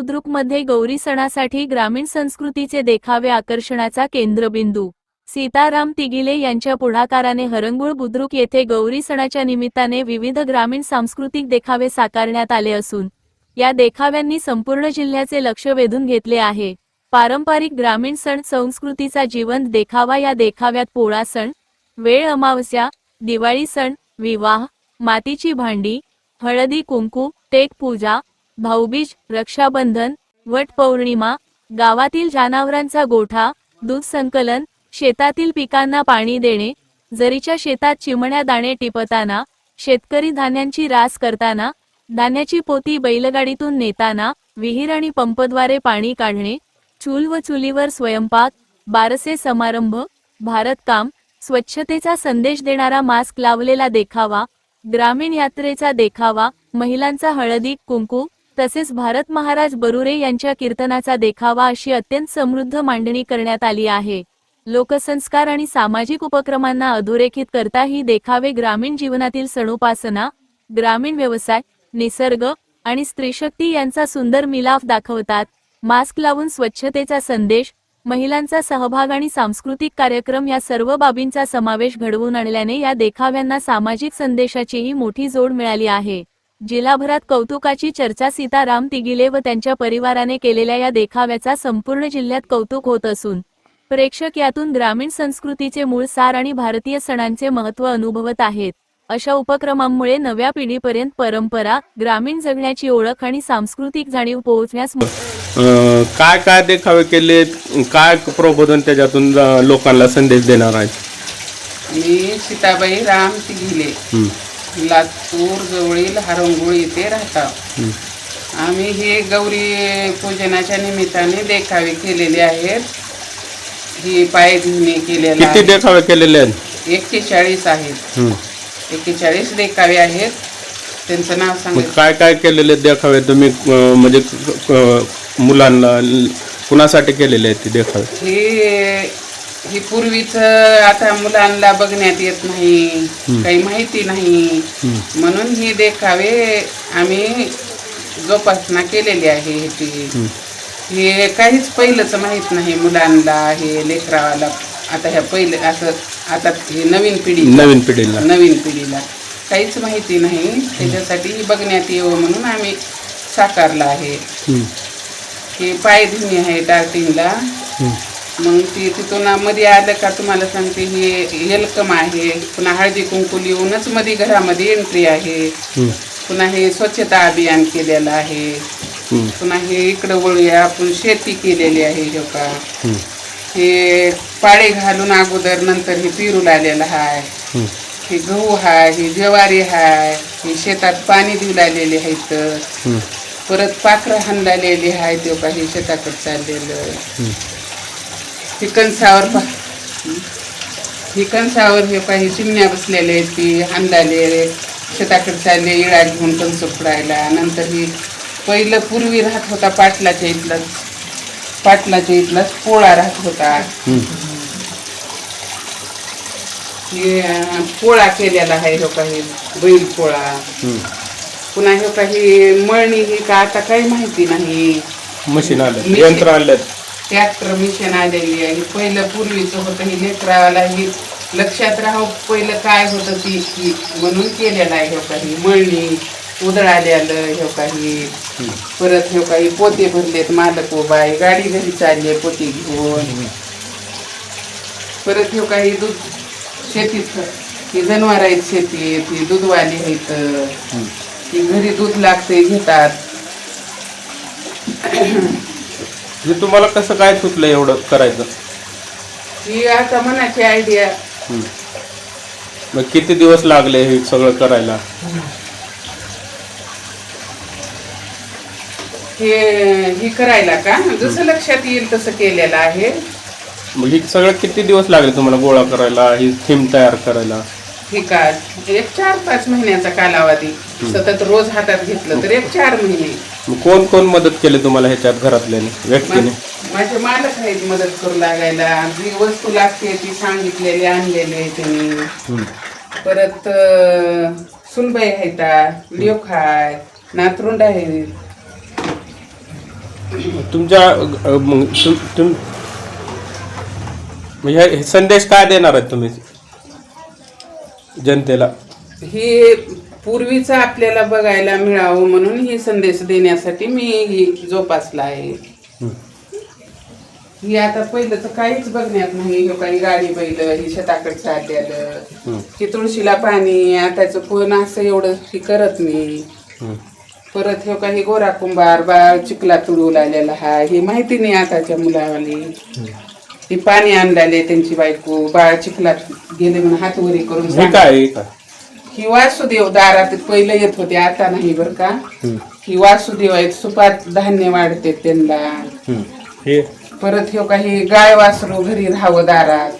बुद्रुकमध्ये गौरी सणासाठी ग्रामीण संस्कृतीचे देखावे आकर्षणाचा केंद्रबिंदू. सीताराम तिगिले यांच्या पुढाकाराने हरंगुळ बुद्रुक येथे गौरी सणाच्या निमित्ताने विविध ग्रामीण सांस्कृतिक देखावे साकारण्यात आले असून या देखाव्यांनी संपूर्ण जिल्ह्याचे लक्ष वेधून घेतले आहे. पारंपरिक ग्रामीण सण संस्कृतीचा जिवंत देखावा या देखाव्यात पोळा सण वेळ अमावस्या दिवाळी सण विवाह मातीची भांडी हळदी कुंकू टेक पूजा भाऊबीज रक्षाबंधन वट पौर्णिमा गावातील जनावरांचा गोठा दूध संकलन शेतातील पिकांना पाणी देणे जरीच्या शेतात चिमण्या दाणे टिपताना शेतकरी धान्यांची रास करताना धान्याची पोती बैलगाडीतून नेताना विहीर आणि पंपद्वारे पाणी काढणे चूल व चुलीवर स्वयंपाक बारसे समारंभ भारतकाम स्वच्छतेचा संदेश देणारा मास्क लावलेला देखावा ग्रामीण यात्रेचा देखावा महिलांचा हळदी कुंकू तसेच भारत महाराज बरुरे यांच्या कीर्तनाचा देखावा अशी अत्यंत समृद्ध मांडणी करण्यात आली आहे. लोकसंस्कार आणि सामाजिक उपक्रमांना अधोरेखित करता ही देखावे ग्रामीण जीवनातील सणोपासना ग्रामीण व्यवसाय निसर्ग आणि स्त्रीशक्ती यांचा सुंदर मिलाफ दाखवतात. मास्क लावून स्वच्छतेचा संदेश महिलांचा सहभाग आणि सांस्कृतिक कार्यक्रम या सर्व बाबींचा समावेश घडवून आणल्याने या देखाव्यांना सामाजिक संदेशाचीही मोठी जोड मिळाली आहे. जिल्हाभरात कौतुकाची चर्चा सीताराम तिगिले व त्यांच्या परिवाराने केलेल्या या देखाव्याचा संपूर्ण जिल्ह्यात कौतुक होत असून प्रेक्षक यातून ग्रामीण संस्कृतीचे मूळ सार आणि भारतीय सणांचे महत्त्व अनुभवत आहेत. अशा उपक्रमांमुळे नव्या पिढीपर्यंत परंपरा ग्रामीण जगण्याची ओळख आणि सांस्कृतिक जाणीव पोहोचण्यास काय काय देखावे केले काय प्रबोधन त्याच्यातून लोकांना संदेश देणार आहे मी सीताबाई राम तिघिले लातूर जवळील हरंगुळ येथे राहता हं. आम्ही हे गौरी पूजनाच्या निमित्ताने देखावे केलेले आहेत. ही पायधुनी केलेला किती देखावे केलेले आहेत? एक्केचाळीस आहेत. हं. एक्केचाळीस देखावे आहेत. त्यांचं नाव मग सांगितलं काय काय केलेले देखावे? तुम्ही अं, म्हणजे मुलांना ल- कुणासाठी केलेले आहेत ते देखावे? हे ही पूर्वीच आता मुलांना बघण्यात येत नाही काही माहिती नाही. म्हणून ही देखावे आम्ही जोपासना केलेली आहे ह्याची. हे काहीच पहिलंच माहीत नाही मुलांना हे लेकरावाला आता ह्या पहिले असं आता हे नवीन पिढी नवीन पिढीला. नवीन पिढीला. काहीच माहिती नाही. त्याच्यासाठी ही बघण्यात येवं म्हणून आम्ही साकारलं आहे. हं, पायधुनी आहे टार्टिंगला हं. मग ती तिथून मध्ये आलं का तुम्हाला सांगते हे वेलकम आहे पुन्हा हळदी कुंकू लिहूनच मध्ये घरामध्ये एंट्री आहे. हं, पुन्हा हे स्वच्छता अभियान केलेलं आहे. हं, पुन्हा हे इकडं वळूया आपण शेती केलेली आहे हे का हं, हे पाळे घालून अगोदर नंतर हे पिरू आलेलं आहे हं. हे गहू हाय हे ज्वारी हाय हे शेतात पाणी देऊ लागलेले आहेत. हं, परत पाखरं हाणलेली आहे ते काही शेताकडे चाललेलं. हं. ही कणसावर पा ही हे काही चिमण्या बसलेले आहेत ती हांदाले शेताकडे चालले इळा घेऊन कणस फुडायला नंतर ही पहिलं पूर्वी राहत होता पाटलाच्या इथलाच पाटलाच्या इथलाच पोळा राहत होता पोळा केलेला आहे हो काही बैल पोळा. पुन्हा हे काही मळणी ही का आता काही माहिती नाही मशीन आलं. यंत्र आणलं ट्रॅक्टर मिशन आलेली आहे. पहिलं पूर्वीचं होतं ही लेकराला ही लक्षात राहावं पहिलं काय होतं ती ती म्हणून केलेलं आहे हे काही. मळणी उदळालेलं हे काही. परत हे काही पोते भरलेत मालक उभा आहे गाडी घरी चालली आहे पोते घेऊन. परत हे काही दूध शेतीत ही जनावर आहेत शेतीत ही दूधवाली आहेत. ही घरी दूध लागते घेतात. हे तुम्हाला कसं काय सुचलं एवढं करायचं? ही आता मनाची आयडिया हं. मग किती दिवस लागले हे सगळं करायला? हे ही करायला का? जसं लक्षात येईल तसं केलेलं आहे. मग हे सगळं किती दिवस लागले तुम्हाला गोळा करायला ही थीम तयार करायला? ही एक चार पाच महिन्याचा कालावधी. सतत रोज हातात घेतलं तर एक चार महिने. मग कोण कोण मदत केली तुम्हाला ह्याच्यात घरातल्याने व्यक्तीने? माझे मालक आहेत मदत करू लागायला. जी वस्तू लागते ती सांगितलेली आणलेली आहे त्यांनी. परत अं, सुनबाई आहेत लिओख आहे नातरुंड आहे तुमच्या अ, मग तुम तुम हे- हे संदेश काय देणार आहेत तुम्ही जनतेला? हे पूर्वीचं आपल्याला बघायला मिळावं म्हणून ही संदेश देण्यासाठी मी ही जोपासला आहे हं. आता पहिलं तर काहीच बघण्यात नाही हे काही गाडी बैल ही शेताकडे चाललेलं हं. की तुळशीला पाणी आताचं पण असं एवढं ही करत नाही. परत हे काही गोरा कुंभार बाळ चिखला तुडू लागलेला हा हे माहिती नाही आताच्या मुलावाली ही पाणी आणलेले त्यांची बायको बाळ चिखलात गेले म्हणून हात वरी करून हे काय हे वासुदेव दारात पहिले येत होते आता नाही बर का? हं. वासुदेव आहेत सुपात धान्य वाढते त्यांना. हं. परत हे काही गाय वासरू घरी राहावं दारात.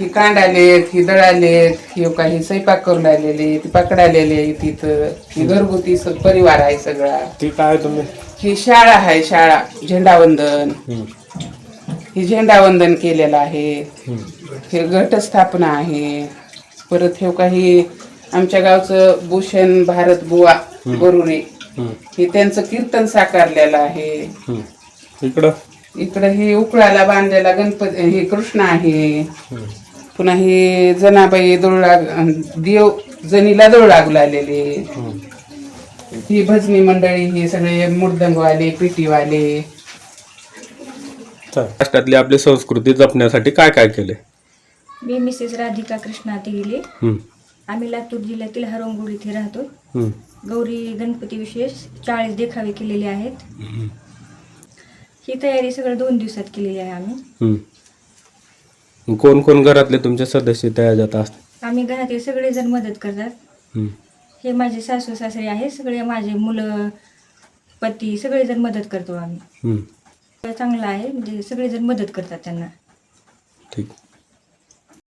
ही कांडालेत ही दळालेत ही काही स्वयंपाक करून राहिलेले ती पकडालेले तिथं ही घरगुती परिवार आहे सगळा. ते काय तुम्ही? ही शाळा आहे शाळा झेंडावंदन हं. झेंडावंदन केलेलं आहे. हं. हे घटस्थापना आहे. परत हे काही आमच्या गावचं भूषण भारत बुवा बरुणे हं. त्यांचं कीर्तन साकारलेलं आहे. इकडं इकडं हे उकळाला बांधलेला गणपती हे कृष्ण आहे. पुन्हा हे जनाबाई दोळ लाग देव जनीला दोळ लागू लागलेले हं. भजनी मंडळी हे सगळे मृदंगवाले पिटीवाले. महाराष्ट्रातली आपली संस्कृती जपण्यासाठी काय काय केले मी मिसेस राधिका कृष्णा तिगिले. आम्ही लातूर जिल्ह्यातील हरंगुळ इथे राहतो. गौरी गणपती विशेष चाळीस देखावे केलेले आहेत हं. तयारी सगळं दोन दिवसात केलेली आहे आम्ही. कोण कोण घरातले तुमचे सदस्य तयार जात असतात आम्ही घरातील सगळेजण मदत करतात हं. माझे सासू सासरे आहे सगळे माझे मुलं पती सगळेजण मदत करतो आम्ही. चांगलं आहे म्हणजे सगळेजण मदत करतात त्यांना ठीक